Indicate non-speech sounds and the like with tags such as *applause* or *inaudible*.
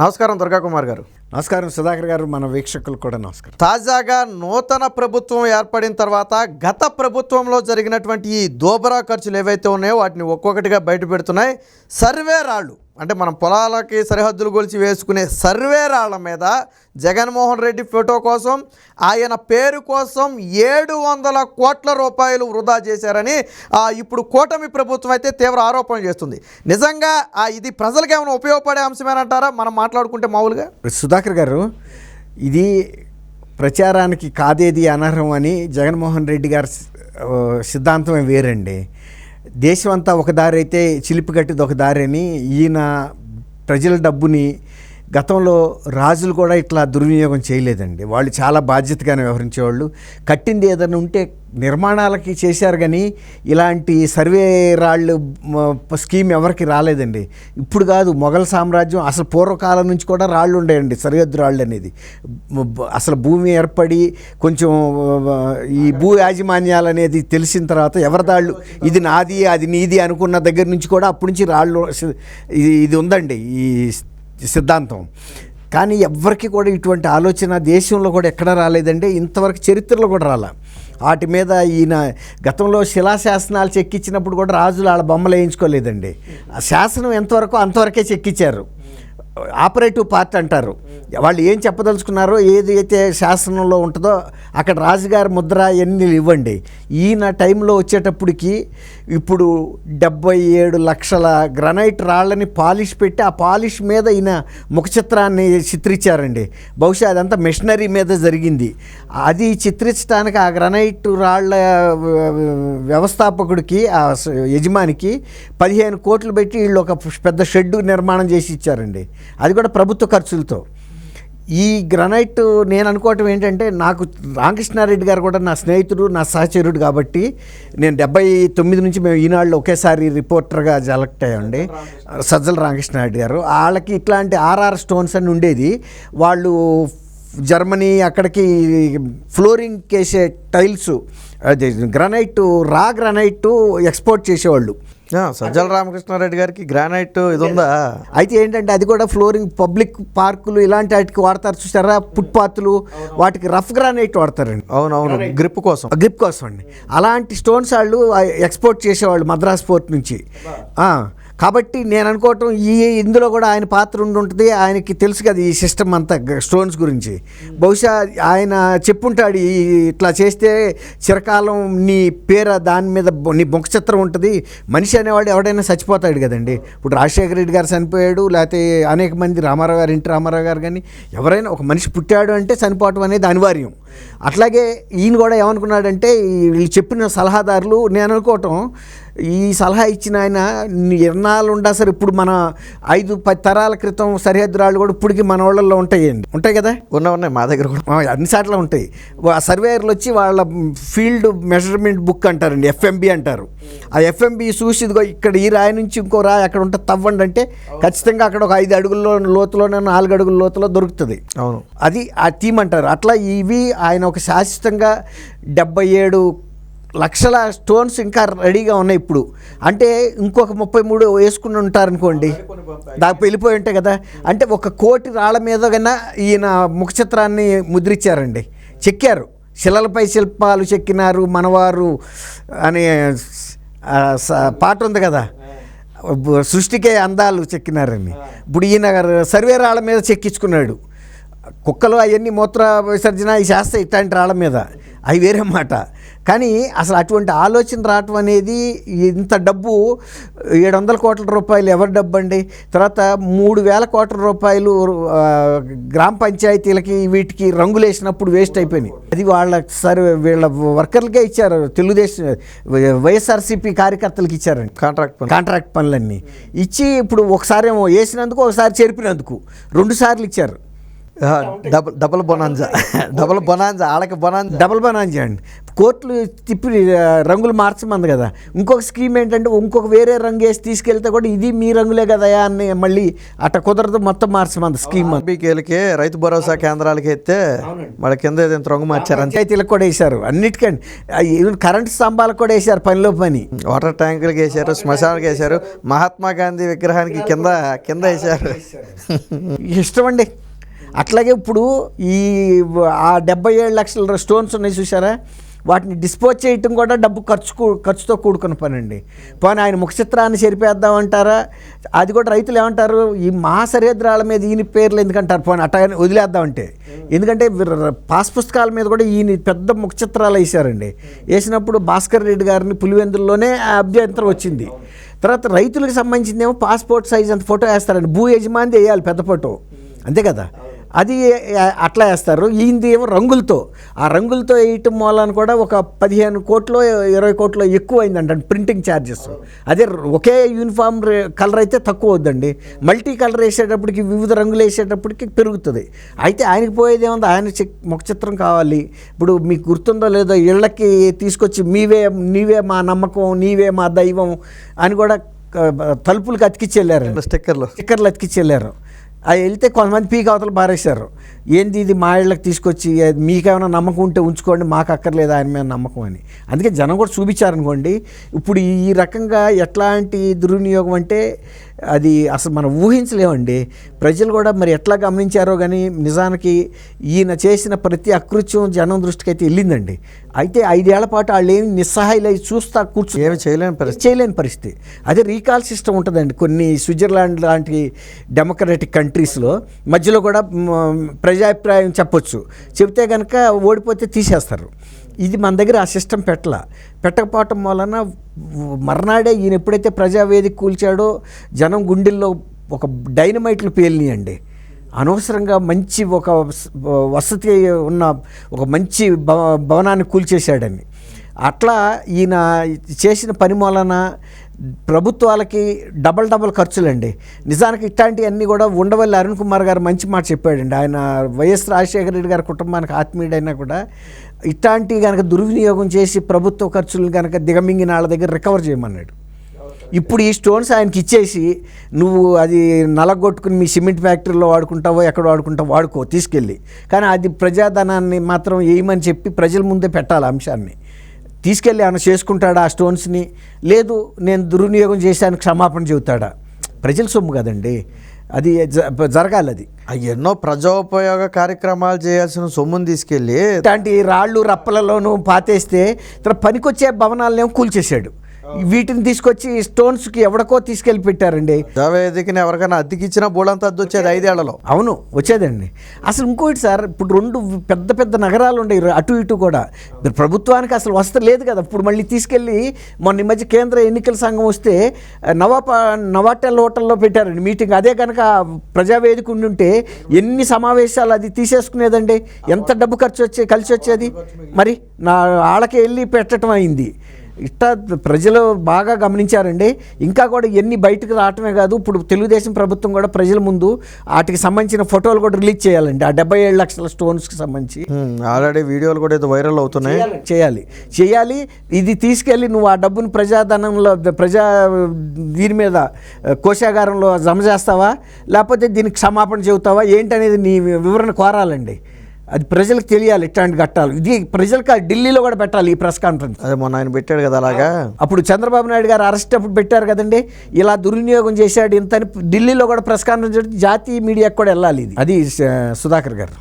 నమస్కారం దుర్గాకుమార్ గారు. నమస్కారం సుధాకర్ గారు మన వీక్షకులు కూడా నమస్కారం. తాజాగా నూతన ప్రభుత్వం ఏర్పడిన తర్వాత గత ప్రభుత్వంలో జరిగినటువంటి ఈ దోబరా ఖర్చులు ఏవైతే ఉన్నాయో వాటిని ఒక్కొక్కటిగా బయట పెడుతున్నాయి సర్వే రాళ్ళు. అంటే మనం పొలాలకి సరిహద్దులు గొలిచి వేసుకునే సర్వే రాళ్ళ మీద జగన్మోహన్ రెడ్డి ఫోటో కోసం ఆయన పేరు కోసం ఏడు వందల కోట్ల రూపాయలు వృధా చేశారని ఆ, ఇప్పుడు కూటమి ప్రభుత్వం అయితే తీవ్ర ఆరోపణ చేస్తుంది. నిజంగా ఇది ప్రజలకు ఏమైనా ఉపయోగపడే అంశమేనంటారా మనం మాట్లాడుకుంటే మామూలుగా? సుధాకర్ గారు ఇది ప్రచారానికి కాదేది అనర్హం అని జగన్మోహన్ రెడ్డి గారి సిద్ధాంతమే వేరండి. దేశం అంతా ఒక దారి అయితే చిలిపి కట్టిది ఒక దారి అని ఈయన ప్రజల డబ్బుని గతంలో రాజులు కూడా ఇట్లా దుర్వినియోగం చేయలేదండి. వాళ్ళు చాలా బాధ్యతగానే వ్యవహరించేవాళ్ళు. కట్టింది ఏదైనా ఉంటే నిర్మాణాలకి చేశారు కానీ ఇలాంటి సర్వే రాళ్ళు స్కీమ్ ఎవరికి రాలేదండి. ఇప్పుడు కాదు మొఘల్ సామ్రాజ్యం అసలు పూర్వకాలం నుంచి కూడా రాళ్ళు ఉండేయండి సరిహద్దు రాళ్ళు అనేది. అసలు భూమి ఏర్పడి కొంచెం ఈ భూ యాజమాన్యాలు అనేది తెలిసిన తర్వాత ఎవరిదాళ్ళు ఇది నాది అది నీది అనుకున్న దగ్గర నుంచి కూడా అప్పటి నుంచి రాళ్ళు ఇది ఉందండి. ఈ సిద్ధాంతం. కానీ ఎవ్వరికి కూడా ఇటువంటి ఆలోచన దేశంలో కూడా ఎక్కడ రాలేదండి ఇంతవరకు చరిత్రలో కూడా రాలా. వాటి మీద ఈయన గతంలో శిలాశాసనాలు చెక్కించినప్పుడు కూడా రాజులు వాళ్ళ బొమ్మలు వేయించుకోలేదండి. ఆ శాసనం ఎంతవరకు అంతవరకే చెక్కించారు ఆపరేటివ్ పార్ట్ అంటారు. వాళ్ళు ఏం చెప్పదలుచుకున్నారో ఏది అయితే శాసనంలో ఉంటుందో అక్కడ రాజుగారి ముద్ర ఎన్ని ఇవ్వండి. ఈయన టైంలో వచ్చేటప్పటికి ఇప్పుడు డెబ్బై ఏడు లక్షల గ్రనైట్ రాళ్ళని పాలిష్ పెట్టి ఆ పాలిష్ మీద ఈయన ముఖ చిత్రాన్ని చిత్రించారండి. బహుశా అదంతా మిషనరీ మీద జరిగింది. అది చిత్రించడానికి ఆ గ్రనైట్ రాళ్ళ వ్యవస్థాపకుడికి ఆ యజమానికి పదిహేను కోట్లు పెట్టి వీళ్ళు ఒక పెద్ద షెడ్ నిర్మాణం చేసి ఇచ్చారండి. అది కూడా ప్రభుత్వ ఖర్చులతో. ఈ గ్రనైట్ నేను అనుకోవటం ఏంటంటే నాకు రామకృష్ణారెడ్డి గారు కూడా నా స్నేహితుడు నా సహచరుడు కాబట్టి నేను డెబ్బై తొమ్మిది నుంచి మేము ఈనాళ్ళు ఒకేసారి రిపోర్టర్గా సెలెక్ట్ అయ్యండి సజ్జల రామకృష్ణారెడ్డి గారు. వాళ్ళకి ఇట్లాంటి ఆర్ఆర్ స్టోన్స్ అని ఉండేది. వాళ్ళు జర్మనీ అక్కడికి ఫ్లోరింగ్ కేసే టైల్స్ అదే గ్రనైట్ రా గ్రనైట్ ఎక్స్పోర్ట్ చేసేవాళ్ళు. సజ్జల రామకృష్ణారెడ్డి గారికి గ్రానైట్ ఇది ఉందా అయితే ఏంటంటే అది కూడా ఫ్లోరింగ్ పబ్లిక్ పార్కులు ఇలాంటి వాటికి వాడతారు చూసారా? ఫుట్పాత్లు వాటికి రఫ్ గ్రానైట్ వాడతారండి. అవునవును. గ్రిప్ కోసం. గ్రిప్ కోసం అండి. అలాంటి స్టోన్స్ వాళ్ళు ఎక్స్పోర్ట్ చేసేవాళ్ళు మద్రాస్ పోర్ట్ నుంచి. కాబట్టి నేను అనుకోవటం ఈ ఇందులో కూడా ఆయన పాత్ర ఉండి ఉంటుంది. ఆయనకి తెలుసు కదా ఈ సిస్టమ్ అంతా స్టోన్స్ గురించి. బహుశా ఆయన చెప్పుంటాడు ఈ ఇట్లా చేస్తే చిరకాలం నీ పేర దాని మీద నీ ముఖ చిత్రం ఉంటుంది. మనిషి అనేవాడు ఎవడైనా చచ్చిపోతాడు కదండి. ఇప్పుడు రాజశేఖర రెడ్డి గారు చనిపోయాడు లేకపోతే అనేక మంది రామారావు గారు ఇంటి రామారావు గారు కానీ ఎవరైనా ఒక మనిషి పుట్టాడు అంటే చనిపోవటం అనేది అనివార్యం. అట్లాగే ఈయన కూడా ఏమనుకున్నాడంటే వీళ్ళు చెప్పిన సలహాదారులు నేను అనుకోవటం ఈ సలహా ఇచ్చిన ఆయన ఎన్నాళ్ళు ఉండా సరే ఇప్పుడు మన ఐదు పది తరాల క్రితం సరిహద్దు రాళ్ళు కూడా ఇప్పటికి మన వాళ్ళల్లో ఉంటాయండి. ఉంటాయి కదా? ఉన్న ఉన్నాయి మా దగ్గర కూడా. అన్ని సార్లు ఉంటాయి. ఆ సర్వేయర్లు వచ్చి వాళ్ళ ఫీల్డ్ మెజర్మెంట్ బుక్ అంటారండి ఎఫ్ఎంబి అంటారు. ఆ ఎఫ్ఎంబి చూసి ఇదిగో ఇక్కడ ఈ రాయి నుంచి ఇంకో రాయి అక్కడ ఉంటే తవ్వండి అంటే ఖచ్చితంగా అక్కడ ఒక ఐదు అడుగుల్లో లోతులోనే నాలుగు అడుగుల లోతులో దొరుకుతుంది. అవును. అది ఆ థీమ్ అంటారు. అట్లా ఇవి ఆయన ఒక శాశ్వతంగా డెబ్బై ఏడు లక్షల స్టోన్స్ ఇంకా రెడీగా ఉన్నాయి ఇప్పుడు. అంటే ఇంకొక ముప్పై మూడు వేసుకుని ఉంటారనుకోండి దాకా వెళ్ళిపోయి ఉంటాయి కదా. అంటే ఒక కోటి రాళ్ళ మీద కన్నా ఈయన ముఖ చిత్రాన్ని ముద్రించారండి. చెక్కారు. శిలలపై శిల్పాలు చెక్కినారు మనవారు అనే పాట ఉంది కదా. సృష్టికే అందాలు చెక్కినారని. ఇప్పుడు ఈయన సర్వే రాళ్ళ మీద చెక్కించుకున్నాడు. కుక్కలు అవన్నీ మూత్ర విసర్జన ఈ శాస్త్ర ఇట్లాంటి రాళ్ళ మీద. అవి వేరే మాట. కానీ అసలు అటువంటి ఆలోచన రావటం అనేది ఇంత డబ్బు ఏడు వందల కోట్ల రూపాయలు ఎవరి డబ్బు అండి తర్వాత మూడు వేల కోట్ల రూపాయలు గ్రామ పంచాయతీలకి వీటికి రంగులు వేసినప్పుడు వేస్ట్ అయిపోయినాయి. అది వాళ్ళ సరే వీళ్ళ వర్కర్లకే ఇచ్చారు. తెలుగుదేశం వైఎస్ఆర్సీపీ కార్యకర్తలకు ఇచ్చారండి కాంట్రాక్ట్ కాంట్రాక్ట్ పనులన్నీ. ఇచ్చి ఇప్పుడు ఒకసారి ఏమో వేసినందుకు ఒకసారి చెరిపినందుకు రెండు సార్లు ఇచ్చారు. Double *laughs* double bonanza. Double bonanza ఆళ్ళకి బొనాంజా. డబుల్ బనాంజా అండి. కోర్టులు తిప్పి రంగులు మార్చమంది కదా. ఇంకొక స్కీమ్ ఏంటంటే ఇంకొక వేరే రంగు వేసి తీసుకెళ్తే కూడా ఇది మీ రంగులే కదా అని మళ్ళీ అట్ట కుదరదు మొత్తం మార్చమంది స్కీమ్. అంతా. ఆర్బీకేలకి రైతు భరోసా కేంద్రాలకి ఎత్తే వాళ్ళ కింద ఏదైనా రంగు మార్చారు అంతే పంచాయతీలకు కూడా వేశారు. అన్నిటికండి. ఈవెన్ కరెంట్ స్తంభాలకు కూడా వేశారు పనిలో పని. వాటర్ ట్యాంకులకి వేశారు శ్మశానానికి వేశారు మహాత్మా గాంధీ విగ్రహానికి కింద కింద వేశారు. *laughs* ఇష్టం అండి. అట్లాగే ఇప్పుడు ఈ ఆ డెబ్బై ఏడు లక్షల స్టోన్స్ ఉన్నాయి చూసారా వాటిని డిస్పోజ్ చేయటం కూడా డబ్బు ఖర్చు కూ- ఖర్చుతో కూడుకున్న పని అండి పోనీ ఆయన ముఖచిత్రాన్ని చెరిపేద్దామంటారా? అది కూడా రైతులు ఏమంటారు? ఈ మహాసరిహద్రాల మీద ఈయన పేర్లు ఎందుకంటారు? పోనీ అట్ట వదిలేద్దామంటే. ఎందుకంటే పాస్ పుస్తకాల మీద కూడా ఈయన పెద్ద ముఖచిత్రాలు వేశారండి. వేసినప్పుడు భాస్కర్ రెడ్డి గారిని పులివెందుల్లోనే అభ్యంతరం వచ్చింది. తర్వాత రైతులకు సంబంధించిందేమో పాస్పోర్ట్ సైజ్ అంత ఫోటో వేస్తారండి. భూ యజమాని వేయాలి పెద్ద ఫోటో. అంతే కదా? అది అట్లా వేస్తారు. ఈయనది ఏమో రంగులతో. ఆ రంగులతో వేయటం మూలాన కూడా ఒక పదిహేను కోట్లు ఇరవై కోట్లు ఎక్కువ అయిందంట ప్రింటింగ్ ఛార్జెస్ అదే ఒకే యూనిఫామ్ కలర్ అయితే తక్కువ అవుద్దండి. మల్టీ కలర్ వేసేటప్పటికి వివిధ రంగులు వేసేటప్పటికి పెరుగుతుంది. అయితే ఆయనకి పోయేది ఏముంది? ఆయన చి- ముఖ చిత్రం కావాలి. ఇప్పుడు మీకు గుర్తుందో లేదో ఇళ్ళకి తీసుకొచ్చి మీవే నీవే మా నమ్మకం నీవే మా దైవం అని కూడా తలుపులకు అతికిచ్చి వెళ్ళారు స్టిక్కర్లు. స్టిక్కర్లు అతికిచ్చి వెళ్ళారు అది వెళ్తే కొంతమంది పీక్ అవతల పారేశారు. ఏంది ఇది మా ఇళ్ళకి తీసుకొచ్చి అది మీకేమైనా నమ్మకం ఉంటే ఉంచుకోండి మాకు అక్కర్లేదు ఆయన మీద నమ్మకం అని. అందుకే జనం కూడా చూపించారనుకోండి ఇప్పుడు ఈ రకంగా ఎట్లాంటి దుర్వినియోగం అంటే అది అసలు మనం ఊహించలేమండి. ప్రజలు కూడా మరి ఎట్లా గమనించారో కానీ నిజానికి ఈయన చేసిన ప్రతి అకృత్యం జనం దృష్టికి అయితే వెళ్ళిందండి. అయితే ఐదేళ్ళ పాటు వాళ్ళు ఏమి నిస్సహాయులై చూస్తా కూర్చో ఏమి చేయలేని పరిస్థితి. చేయలేని పరిస్థితి. అదే రీకాల్ సిస్టమ్ ఉంటుందండి. కొన్ని స్విట్జర్లాండ్ లాంటి డెమోక్రటిక్ కంట్రీస్లో మధ్యలో కూడా ప్రజాభిప్రాయం చెప్పొచ్చు. చెబితే కనుక ఓడిపోతే తీసేస్తారు. ఇది మన దగ్గర ఆ సిస్టమ్ పెట్టల. పెట్టకపోవటం వలన మర్నాడే ఈయన ఎప్పుడైతే ప్రజావేదిక కూల్చాడో జనం గుండెల్లో ఒక డైనమైట్లు పేలినాయండి. అనవసరంగా మంచి ఒక వసతి ఉన్న ఒక మంచి భవ- భవనాన్ని కూల్చేశాడని. అట్లా ఈయన చేసిన పని మూలన ప్రభుత్వాలకి డబల్ డబల్ ఖర్చులండి. నిజానికి ఇట్లాంటివన్నీ కూడా ఉండవల్లి అరుణ్ కుమార్ గారు మంచి మాట చెప్పాడండి. ఆయన వైఎస్ రాజశేఖర రెడ్డి గారి కుటుంబానికి ఆత్మీయుడైనా కూడా ఇట్లాంటి కనుక దుర్వినియోగం చేసి ప్రభుత్వ ఖర్చులను కనుక దిగమింగిన వాళ్ళ దగ్గర రికవర్ చేయమన్నాడు. ఇప్పుడు ఈ స్టోన్స్ ఆయనకి ఇచ్చేసి నువ్వు అది నలగొట్టుకుని మీ సిమెంట్ ఫ్యాక్టరీలో వాడుకుంటావో ఎక్కడ వాడుకుంటావో వాడుకో తీసుకెళ్ళి. కానీ అది ప్రజాధనాన్ని మాత్రం వేయమని చెప్పి ప్రజల ముందే పెట్టాలి అంశాన్ని. తీసుకెళ్ళి ఆయన చేసుకుంటాడా ఆ స్టోన్స్ని? లేదు నేను దుర్వినియోగం చేశాను క్షమాపణ చెబుతాడా? ప్రజల సొమ్ము కదండి. అది జరగాలి అది. ఎన్నో ప్రజోపయోగ కార్యక్రమాలు చేయాల్సిన సొమ్ముని తీసుకెళ్ళి ఇట్లాంటి రాళ్ళు రప్పలలోనూ పాతేస్తే పనికొచ్చే భవనాలనేమో కూల్చేశాడు. వీటిని తీసుకొచ్చి స్టోన్స్కి ఎవడికో తీసుకెళ్ళి పెట్టారండి. ప్రజావేదికని ఎవరికైనా అద్దెకిచ్చినా బోళంతా అద్దె వచ్చేది ఐదేళ్ళలో. అవును వచ్చేదండి. అసలు ఇంకోటి సార్ ఇప్పుడు రెండు పెద్ద పెద్ద నగరాలు ఉండేవి అటు ఇటు కూడా. ప్రభుత్వానికి అసలు వస్త లేదు కదా. ఇప్పుడు మళ్ళీ తీసుకెళ్ళి మొన్న ఈ మధ్య కేంద్ర ఎన్నికల సంఘం వస్తే నవాప నవాటెల్ హోటల్లో పెట్టారండి మీటింగ్. అదే కనుక ప్రజావేదిక ఉండి ఉంటే ఎన్ని సమావేశాలు అది తీసేసుకునేదండి? ఎంత డబ్బు ఖర్చు వచ్చే కలిసి వచ్చేది? మరి నా వాళ్ళకి వెళ్ళి పెట్టడం అయింది. ఇట్లా ప్రజలు బాగా గమనించారండి. ఇంకా కూడా ఎన్ని బయటకు రావటమే కాదు ఇప్పుడు తెలుగుదేశం ప్రభుత్వం కూడా ప్రజల ముందు వాటికి సంబంధించిన ఫోటోలు కూడా రిలీజ్ చేయాలండి. ఆ డెబ్బై ఏడు లక్షల స్టోన్స్కి సంబంధించి. ఆల్రెడీ వీడియోలు కూడా ఏదో వైరల్ అవుతున్నాయి. చేయాలి చేయాలి. ఇది తీసుకెళ్ళి నువ్వు ఆ డబ్బును ప్రజాధనంలో ప్రజా దీని మీద కోశాగారంలో జమ చేస్తావా? లేకపోతే దీనికి క్షమాపణ చెబుతావా? ఏంటనేది నీ వివరణ కోరాలండి. అది ప్రజలకు తెలియాలి ఇట్లాంటి ఘట్టాలు. ఇది ప్రజలకు ఢిల్లీలో కూడా పెట్టాలి ఈ ప్రెస్ కాన్ఫరెన్స్. అదే మొన్న ఆయన పెట్టాడు కదా అలాగా? అప్పుడు చంద్రబాబు నాయుడు గారు అరెస్ట్ అప్పుడు పెట్టారు కదండి. ఇలా దుర్వినియోగం చేశాడు ఇంత ఢిల్లీలో కూడా ప్రెస్ కాన్ఫరెన్స్ జాతీయ మీడియాకు కూడా వెళ్ళాలి ఇది. అది సుధాకర్ గారు.